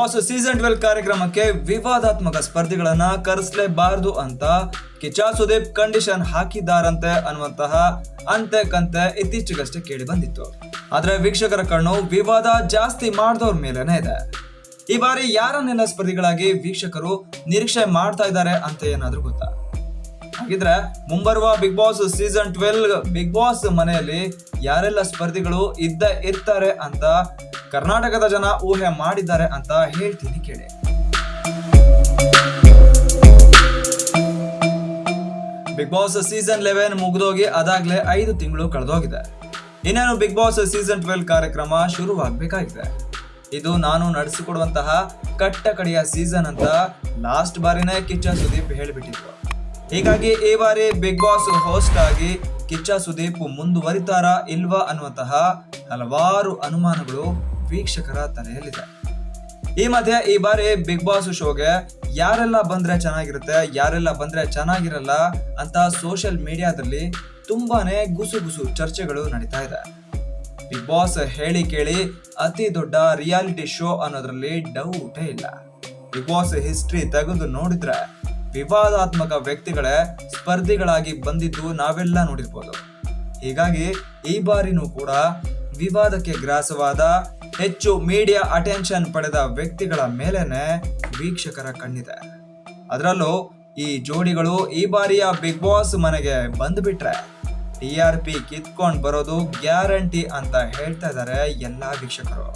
Boss season twelve ಕಾರ್ಯಕ್ರಮಕ್ಕೆ ವಿವಾದಾತ್ಮಕ ಸ್ಪರ್ಧಿಗಳನ್ನ ಕರೆಸಲೇಬಾರದು ಅಂತ ಕಿಚಾ ಸುದೀಪ್ ಕಂಡೀಷನ್ ಹಾಕಿದ್ದಾರಂತೆ ಅನ್ನುವಂತಹ ಅಂತೆ ಕಂತೆ ಇತ್ತೀಚೆಗಷ್ಟೇ ಕೇಳಿ ಬಂದಿತ್ತು. ಆದ್ರೆ ವೀಕ್ಷಕರ ಕಣ್ಣು ವಿವಾದ ಜಾಸ್ತಿ ಮಾಡಿದವ್ರ ಮೇಲೇನೆ ಇದೆ. ಈ ಬಾರಿ ಯಾರನ್ನೆಲ್ಲ ಸ್ಪರ್ಧಿಗಳಾಗಿ ವೀಕ್ಷಕರು ನಿರೀಕ್ಷೆ ಮಾಡ್ತಾ ಇದ್ದಾರೆ ಅಂತ ಏನಾದ್ರೂ ಗೊತ್ತಾ? ಹಾಗಿದ್ರೆ ಮುಂಬರುವ Bigg Boss season twelve Bigg Boss ಮನೆಯಲ್ಲಿ ಯಾರೆಲ್ಲ ಸ್ಪರ್ಧಿಗಳು ಇದ್ದ, ಇರ್ತಾರೆ ಅಂತ ಕರ್ನಾಟಕದ ಜನ ಊಹೆ ಮಾಡಿದ್ದಾರೆ ಅಂತ ಹೇಳ್ತೀನಿ ಕೇಳಿ. ಬಿಗ್ ಬಾಸ್ ಸೀಸನ್ ಲೆವೆನ್ ಮುಗಿದೋಗಿ ಅದಾಗ್ಲೇ ಐದು ತಿಂಗಳು ಕಳೆದೋಗಿದೆ. ಇನ್ನೇನು ಬಿಗ್ ಬಾಸ್ ಸೀಸನ್ ಟ್ವೆಲ್ ಕಾರ್ಯಕ್ರಮ ಶುರುವಾಗಬೇಕಾಗಿದೆ. ಇದು ನಾನು ನಡೆಸಿಕೊಡುವಂತಹ ಕಟ್ಟ ಕಡೆಯ ಸೀಸನ್ ಅಂತ ಲಾಸ್ಟ್ ಬಾರಿನೇ ಕಿಚ್ಚ ಸುದೀಪ್ ಹೇಳಿಬಿಟ್ಟಿದ್ರು. ಹೀಗಾಗಿ ಈ ಬಾರಿ ಬಿಗ್ ಬಾಸ್ ಹೋಸ್ಟ್ ಆಗಿ ಕಿಚ್ಚ ಸುದೀಪ್ ಮುಂದುವರಿತಾರಾ ಇಲ್ವಾ ಅನ್ನುವಂತಹ ಹಲವಾರು ಅನುಮಾನಗಳು ವೀಕ್ಷಕರ ತಲೆಯಲ್ಲಿದೆ. ಈ ಮಧ್ಯೆ ಈ ಬಾರಿ ಬಿಗ್ ಬಾಸ್ ಶೋಗೆ ಯಾರೆಲ್ಲ ಬಂದ್ರೆ ಚೆನ್ನಾಗಿರುತ್ತೆ, ಯಾರೆಲ್ಲ ಬಂದ್ರೆ ಚೆನ್ನಾಗಿರಲ್ಲ ಅಂತ ಸೋಷಿಯಲ್ ಮೀಡಿಯಾದಲ್ಲಿ ತುಂಬಾನೇ ಗುಸು ಗುಸು ಚರ್ಚೆಗಳು ನಡೀತಾ ಇದೆ. ಬಿಗ್ ಬಾಸ್ ಹೇಳಿ ಕೇಳಿ ಅತಿ ದೊಡ್ಡ ರಿಯಾಲಿಟಿ ಶೋ ಅನ್ನೋದ್ರಲ್ಲಿ ಡೌಟೇ ಇಲ್ಲ. ಬಿಗ್ ಬಾಸ್ ಹಿಸ್ಟ್ರಿ ತೆಗೆದು ನೋಡಿದ್ರೆ ವಿವಾದಾತ್ಮಕ ವ್ಯಕ್ತಿಗಳೇ ಸ್ಪರ್ಧಿಗಳಾಗಿ ಬಂದಿದ್ದು ನಾವೆಲ್ಲ ನೋಡಿರ್ಬೋದು. ಹೀಗಾಗಿ ಈ ಬಾರಿನೂ ಕೂಡ ವಿವಾದಕ್ಕೆ ಗ್ರಾಸವಾದ ಹೆಚ್ಚು ಮೀಡಿಯಾ ಅಟೆನ್ಷನ್ ಪಡೆದ ವ್ಯಕ್ತಿಗಳ ಮೇಲೇನೆ ವೀಕ್ಷಕರ ಕಣ್ಣಿದೆ. ಅದರಲ್ಲೂ ಈ ಜೋಡಿಗಳು ಈ ಬಾರಿಯ ಬಿಗ್ ಬಾಸ್ ಮನೆಗೆ ಬಂದುಬಿಟ್ರೆ ಟಿ ಆರ್ ಪಿ ಕಿತ್ಕೊಂಡು ಬರೋದು ಗ್ಯಾರಂಟಿ ಅಂತ ಹೇಳ್ತಾ ಇದ್ದಾರೆ ಎಲ್ಲ ವೀಕ್ಷಕರು.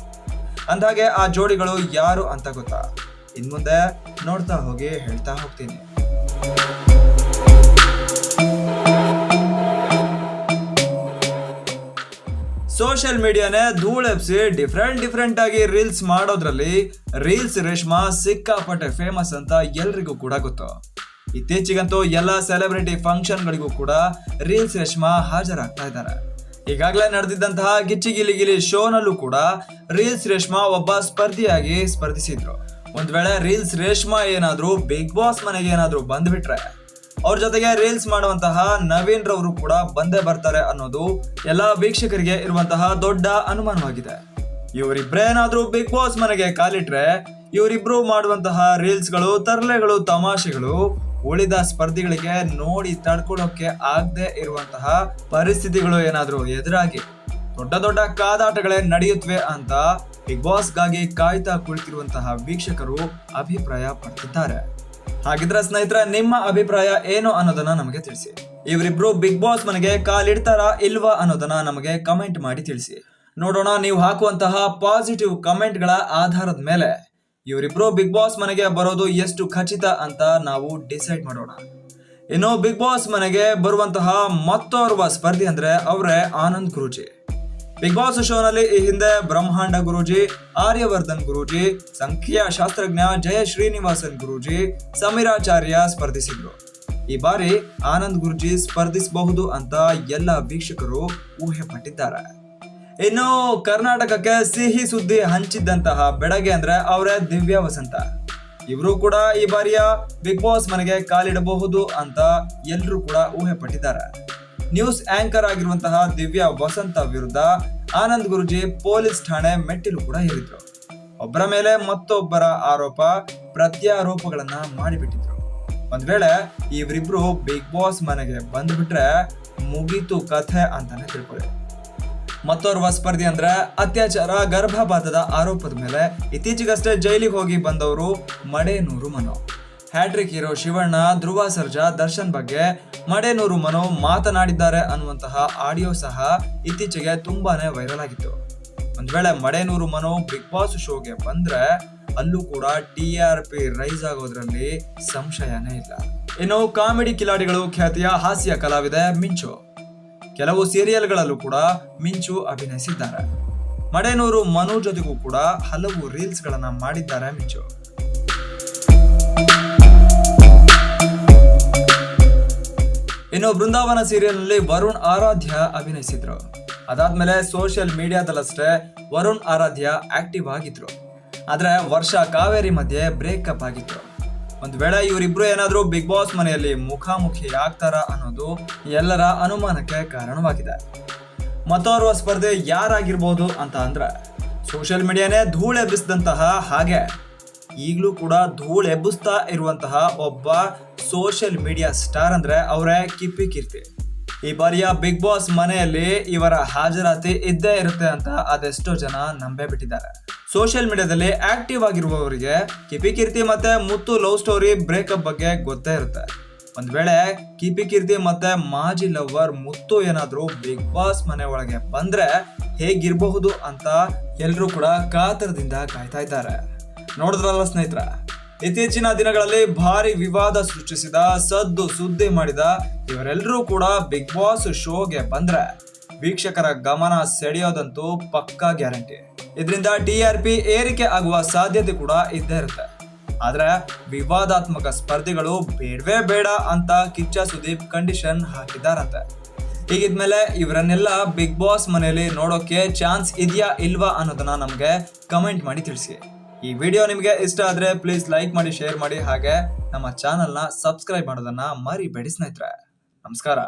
ಅಂದಾಗೆ ಆ ಜೋಡಿಗಳು ಯಾರು ಅಂತ ಗೊತ್ತಾ? ಇನ್ಮುಂದೆ ನೋಡ್ತಾ ಹೋಗಿ, ಹೇಳ್ತಾ ಹೋಗ್ತೀನಿ. ಸೋಷಿಯಲ್ ಮೀಡಿಯಾನೇ ಧೂಳೆಬ್ಸಿ ಡಿಫ್ರೆಂಟ್ ಡಿಫ್ರೆಂಟ್ ಆಗಿ ರೀಲ್ಸ್ ಮಾಡೋದ್ರಲ್ಲಿ ರೀಲ್ಸ್ ರೇಷ್ಮಾ ಸಿಕ್ಕಾಪಟ್ಟೆ ಫೇಮಸ್ ಅಂತ ಎಲ್ರಿಗೂ ಕೂಡ ಗೊತ್ತು. ಇತ್ತೀಚೆಗಂತೂ ಎಲ್ಲ ಸೆಲೆಬ್ರಿಟಿ ಫಂಕ್ಷನ್ಗಳಿಗೂ ಕೂಡ ರೀಲ್ಸ್ ರೇಷ್ಮಾ ಹಾಜರಾಗ್ತಾ ಇದ್ದಾರೆ. ಈಗಾಗಲೇ ನಡೆದಿದ್ದಂತಹ ಗಿಚ್ಚಿ ಗಿಲಿ ಗಿಲಿ ಶೋನಲ್ಲೂ ಕೂಡ ರೀಲ್ಸ್ ರೇಷ್ಮಾ ಒಬ್ಬ ಸ್ಪರ್ಧಿಯಾಗಿ ಸ್ಪರ್ಧಿಸಿದ್ರು. ಒಂದ್ ವೇಳೆ ರೀಲ್ಸ್ ರೇಷ್ಮಾ ಏನಾದ್ರೂ ಬಿಗ್ ಬಾಸ್ ಮನೆಗೆ ಏನಾದ್ರೂ ಬಂದ್ಬಿಟ್ರೆ, ಅವ್ರ ಜೊತೆಗೆ ರೀಲ್ಸ್ ಮಾಡುವಂತಹ ನವೀನ್ ರವರು ಕೂಡ ಬಂದೇ ಬರ್ತಾರೆ ಅನ್ನೋದು ಎಲ್ಲಾ ವೀಕ್ಷಕರಿಗೆ ಇರುವಂತಹ ದೊಡ್ಡ ಅನುಮಾನವಾಗಿದೆ. ಇವರಿಬ್ರೇನಾದ್ರೂ ಬಿಗ್ ಬಾಸ್ ಮನೆಗೆ ಕಾಲಿಟ್ರೆ, ಇವರಿಬ್ರು ಮಾಡುವಂತಹ ರೀಲ್ಸ್ಗಳು ತರಲೆಗಳು, ತಮಾಷೆಗಳು ಉಳಿದ ಸ್ಪರ್ಧಿಗಳಿಗೆ ನೋಡಿ ತಡ್ಕೊಳ್ಳೋಕೆ ಆಗದೆ ಇರುವಂತಹ ಪರಿಸ್ಥಿತಿಗಳು ಏನಾದರೂ ಎದುರಾಗಿ ದೊಡ್ಡ ದೊಡ್ಡ ಕಾದಾಟಗಳೇ ನಡೆಯುತ್ತವೆ ಅಂತ ಬಿಗ್ ಬಾಸ್ಗಾಗಿ ಕಾಯ್ತಾ ಕುಳಿತಿರುವಂತಹ ವೀಕ್ಷಕರು ಅಭಿಪ್ರಾಯ ಪಡ್ತಿದ್ದಾರೆ. ಹಾಗಿದ್ರೆ ಸ್ನೇಹಿತರ, ನಿಮ್ಮ ಅಭಿಪ್ರಾಯ ಏನು ಅನ್ನೋದನ್ನ ನಮಗೆ ತಿಳಿಸಿ. ಇವರಿಬ್ರು ಬಿಗ್ ಬಾಸ್ ಮನೆಗೆ ಕಾಲಿಡ್ತಾರಾ ಇಲ್ವಾ ಅನ್ನೋದನ್ನ ನಮಗೆ ಕಮೆಂಟ್ ಮಾಡಿ ತಿಳಿಸಿ. ನೋಡೋಣ, ನೀವು ಹಾಕುವಂತಹ ಪಾಸಿಟಿವ್ ಕಮೆಂಟ್ಗಳ ಆಧಾರದ ಮೇಲೆ ಇವರಿಬ್ರು ಬಿಗ್ ಬಾಸ್ ಮನೆಗೆ ಬರೋದು ಎಷ್ಟು ಖಚಿತ ಅಂತ ನಾವು ಡಿಸೈಡ್ ಮಾಡೋಣ. ಇನ್ನು ಬಿಗ್ ಬಾಸ್ ಮನೆಗೆ ಬರುವಂತಹ ಮತ್ತೋರ್ವ ಸ್ಪರ್ಧಿ ಅಂದ್ರೆ ಅವರೇ ಆನಂದ್ ಗುರೂಜಿ. ಬಿಗ್ ಬಾಸ್ ಶೋನಲ್ಲಿ ಈ ಹಿಂದೆ ಬ್ರಹ್ಮಾಂಡ ಗುರೂಜಿ, ಆರ್ಯವರ್ಧನ್ ಗುರೂಜಿ, ಸಂಖ್ಯಾ ಶಾಸ್ತ್ರಜ್ಞ ಜಯ ಶ್ರೀನಿವಾಸನ್ ಗುರೂಜಿ, ಸಮೀರಾಚಾರ್ಯ ಸ್ಪರ್ಧಿಸಿದ್ರು. ಈ ಬಾರಿ ಆನಂದ್ ಗುರುಜಿ ಸ್ಪರ್ಧಿಸಬಹುದು ಅಂತ ಎಲ್ಲ ವೀಕ್ಷಕರು ಊಹೆ ಪಟ್ಟಿದ್ದಾರೆ. ಇನ್ನು ಕರ್ನಾಟಕಕ್ಕೆ ಸಿಹಿ ಸುದ್ದಿ ಹಂಚಿದ್ದಂತಹ ಬೆಡಗೆ ಅಂದ್ರೆ ಅವರೇ ದಿವ್ಯ ವಸಂತ. ಇವರು ಕೂಡ ಈ ಬಾರಿಯ ಬಿಗ್ ಬಾಸ್ ಮನೆಗೆ ಕಾಲಿಡಬಹುದು ಅಂತ ಎಲ್ಲರೂ ಕೂಡ ಊಹೆ ಪಟ್ಟಿದ್ದಾರೆ. ನ್ಯೂಸ್ ಆಂಕರ್ ಆಗಿರುವಂತಹ ದಿವ್ಯಾ ವಸಂತ ವಿರುದ್ಧ ಆನಂದ್ ಗುರುಜಿ ಪೊಲೀಸ್ ಠಾಣೆ ಮೆಟ್ಟಿಲು ಕೂಡ ಏರಿದ್ರು. ಒಬ್ಬರ ಮೇಲೆ ಮತ್ತೊಬ್ಬರ ಆರೋಪ, ಪ್ರತ್ಯಾರೋಪಗಳನ್ನ ಮಾಡಿಬಿಟ್ಟಿದ್ರು. ಒಂದ್ ವೇಳೆ ಇವರಿಬ್ರು ಬಿಗ್ ಬಾಸ್ ಮನೆಗೆ ಬಂದ್ಬಿಟ್ರೆ ಮುಗೀತು ಕಥೆ ಅಂತಾನೆ ತಿಳ್ಕೊಳ್ಳಿ. ಮತ್ತೋರ್ವ ಸ್ಪರ್ಧಿ ಅಂದ್ರೆ ಅತ್ಯಾಚಾರ, ಗರ್ಭಪಾತದ ಆರೋಪದ ಮೇಲೆ ಇತ್ತೀಚೆಗಷ್ಟೇ ಜೈಲಿಗೆ ಹೋಗಿ ಬಂದವರು ಮಡೇನೂರು ಮನೋ. ಹ್ಯಾಟ್ರಿಕ್ ಹೀರೋ ಶಿವಣ್ಣ, ಧ್ರುವ ಸರ್ಜಾ, ದರ್ಶನ್ ಬಗ್ಗೆ ಮಡೇನೂರು ಮನೋ ಮಾತನಾಡಿದ್ದಾರೆ ಅನ್ನುವಂತಹ ಆಡಿಯೋ ಸಹ ಇತ್ತೀಚೆಗೆ ತುಂಬಾನೇ ವೈರಲ್ ಆಗಿತ್ತು. ಒಂದ್ ವೇಳೆ ಮಡೇನೂರು ಮನೋ ಬಿಗ್ ಬಾಸ್ ಶೋಗೆ ಬಂದ್ರೆ ಅಲ್ಲೂ ಕೂಡ ಟಿ ಆರ್ ಪಿ ರೈಸ್ ಆಗೋದ್ರಲ್ಲಿ ಸಂಶಯನೇ ಇಲ್ಲ. ಇನ್ನು ಕಾಮಿಡಿ ಕಿಲಾಡಿಗಳು ಖ್ಯಾತಿಯ ಹಾಸ್ಯ ಕಲಾವಿದೆ ಮಿಂಚು. ಕೆಲವು ಸೀರಿಯಲ್ಗಳಲ್ಲೂ ಕೂಡ ಮಿಂಚು ಅಭಿನಯಿಸಿದ್ದಾರೆ. ಮಡೇನೂರು ಮನು ಜೊತೆಗೂ ಕೂಡ ಹಲವು ರೀಲ್ಸ್ಗಳನ್ನು ಮಾಡಿದ್ದಾರೆ ಮಿಂಚು. ಇನ್ನು ಬೃಂದಾವನ ಸೀರಿಯಲ್ನಲ್ಲಿ ವರುಣ್ ಆರಾಧ್ಯ ಅಭಿನಯಿಸಿದ್ರು. ಅದಾದ್ಮೇಲೆ ಸೋಷಿಯಲ್ ಮೀಡಿಯಾದಲ್ಲಷ್ಟೇ ವರುಣ್ ಆರಾಧ್ಯ ಆಕ್ಟಿವ್ ಆಗಿದ್ರು. ಆದ್ರೆ ವರ್ಷ ಕಾವೇರಿ ಮಧ್ಯೆ ಬ್ರೇಕಪ್ ಆಗಿದ್ರು. ಒಂದ್ ವೇಳೆ ಇವರಿಬ್ರು ಏನಾದರೂ ಬಿಗ್ ಬಾಸ್ ಮನೆಯಲ್ಲಿ ಮುಖಾಮುಖಿ ಆಗ್ತಾರ ಅನ್ನೋದು ಎಲ್ಲರ ಅನುಮಾನಕ್ಕೆ ಕಾರಣವಾಗಿದೆ. ಮತ್ತೋರ್ವ ಸ್ಪರ್ಧೆ ಯಾರಾಗಿರ್ಬೋದು ಅಂತ ಅಂದ್ರೆ ಸೋಷಿಯಲ್ ಮೀಡಿಯಾನೇ ಧೂಳೆಬ್ಬಿಸಿದಂತಹ ಹಾಗೆ. ಈಗಲೂ ಕೂಡ ಧೂಳೆಬ್ಬಿಸ್ತಾ ಇರುವಂತಹ ಒಬ್ಬ ಸೋಷಿಯಲ್ ಮೀಡಿಯಾ ಸ್ಟಾರ್ ಅಂದ್ರೆ ಅವರೇ ಕಿಪ್ಪಿ ಕೀರ್ತಿ. ಈ ಬಾರಿಯ ಬಿಗ್ ಬಾಸ್ ಮನೆಯಲ್ಲಿ ಇವರ ಹಾಜರಾತಿ ಇದ್ದೇ ಇರುತ್ತೆ ಅಂತ ಅದೆಷ್ಟೋ ಜನ ನಂಬೇ ಬಿಟ್ಟಿದ್ದಾರೆ ಸೋಷಿಯಲ್ ಮೀಡಿಯಾದಲ್ಲಿ ಆಕ್ಟಿವ್ ಆಗಿರುವವರಿಗೆ ಕಿಪಿ ಕೀರ್ತಿ ಮತ್ತೆ ಮುತ್ತು ಲವ್ ಸ್ಟೋರಿ ಬ್ರೇಕಪ್ ಬಗ್ಗೆ ಗೊತ್ತೇ ಇರುತ್ತೆ. ಒಂದ್ ವೇಳೆ ಕಿಪಿ ಕೀರ್ತಿ ಮತ್ತೆ ಮಾಜಿ ಲವರ್ ಮುತ್ತು ಏನಾದರೂ ಬಿಗ್ ಬಾಸ್ ಮನೆ ಒಳಗೆ ಬಂದ್ರೆ ಹೇಗಿರಬಹುದು ಅಂತ ಎಲ್ಲರೂ ಕೂಡ ಕಾತರದಿಂದ ಕಾಯ್ತಾ ಇದ್ದಾರೆ. ನೋಡಿದ್ರಲ್ಲ ಸ್ನೇಹಿತರ ಇತ್ತೀಚಿನ ದಿನಗಳಲ್ಲಿ ಭಾರಿ ವಿವಾದ ಸೃಷ್ಟಿಸಿದ, ಸದ್ದು ಸುದ್ದಿ ಮಾಡಿದ ಇವರೆಲ್ಲರೂ ಕೂಡ ಬಿಗ್ ಬಾಸ್ ಶೋಗೆ ಬಂದ್ರೆ. ವೀಕ್ಷಕರ ಗಮನ ಸೆಳೆಯೋದಂತೂ ಪಕ್ಕಾ ಗ್ಯಾರಂಟಿ. ಇದರಿಂದ ಟಿ ಆರ್ ಪಿ ಏರಿಕೆ ಆಗುವ ಸಾಧ್ಯತೆ ಕೂಡ ಇದ್ದೇ ಇರುತ್ತೆ. ಆದ್ರೆ ವಿವಾದಾತ್ಮಕ ಸ್ಪರ್ಧಿಗಳು ಬೇಡವೇ ಬೇಡ ಅಂತ ಕಿಚ್ಚ ಸುದೀಪ್ ಕಂಡೀಷನ್ ಹಾಕಿದಾರಂತೆ ಹೀಗಿದ್ಮೇಲೆ ಇವರನ್ನೆಲ್ಲ ಬಿಗ್ ಬಾಸ್ ಮನೆಯಲ್ಲಿ ನೋಡೋಕೆ ಚಾನ್ಸ್ ಇದೆಯಾ ಇಲ್ವಾ ಅನ್ನೋದನ್ನ ನಮಗೆ ಕಮೆಂಟ್ ಮಾಡಿ ತಿಳಿಸಿ. ಈ ವಿಡಿಯೋ ನಿಮಗೆ ಇಷ್ಟ ಆದ್ರೆ ಪ್ಲೀಸ್ ಲೈಕ್ ಮಾಡಿ ಶೇರ್ ಮಾಡಿ, ಹಾಗೆ ನಮ್ಮ ಚಾನಲ್ನ ಸಬ್ಸ್ಕ್ರೈಬ್ ಮಾಡೋದನ್ನ ಮರಿಬೇಡಿ ಸ್ನೇಹಿತರೆ. ನಮಸ್ಕಾರ.